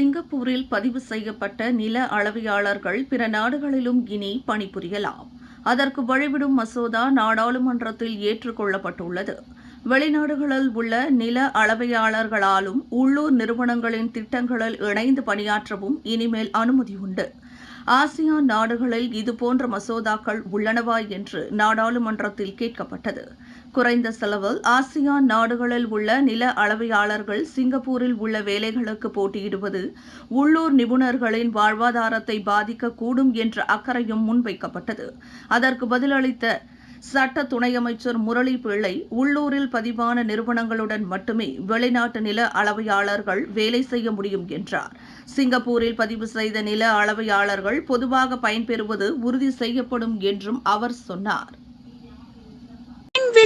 சிங்கப்பூரில் பதிவு செய்யப்பட்ட நில அளவையாளர்கள் பிற நாடுகளிலும் இனி பணிபுரியலாம். அதற்கு வழிவிடும் மசோதா நாடாளுமன்றத்தில் ஏற்றுக்கொள்ளப்பட்டுள்ளது. வெளிநாடுகளில் உள்ள நில அளவையாளர்களாலும் உள்ளூர் நிறுவனங்களின் திட்டங்களில் இணைந்து பணியாற்றவும் இனிமேல் அனுமதி உண்டு. ஆசியான் நாடுகளில் இதுபோன்ற மசோதாக்கள் உள்ளனவா என்று நாடாளுமன்றத்தில் கேட்கப்பட்டது. குறைந்த செலவில் ஆசியான் நாடுகளில் உள்ள நில அளவையாளர்கள் சிங்கப்பூரில் உள்ள வேலைகளுக்கு போட்டியிடுவது உள்ளூர் நிபுணர்களின் வாழ்வாதாரத்தை பாதிக்கக்கூடும் என்ற அக்கறையும் முன்வைக்கப்பட்டது. அதற்கு பதிலளித்த சட்ட துணை அமைச்சர் முரளி பிள்ளை உள்ளூரில் பதிவான நிறுவனங்களுடன் மட்டுமே வெளிநாட்டு நில அளவையாளர்கள் வேலை செய்ய முடியும் என்றார். சிங்கப்பூரில் பதிவு செய்த நில அளவையாளர்கள் பொதுவாக பயன்பெறுவது உறுதி செய்யப்படும் என்றும் அவர் சொன்னார்.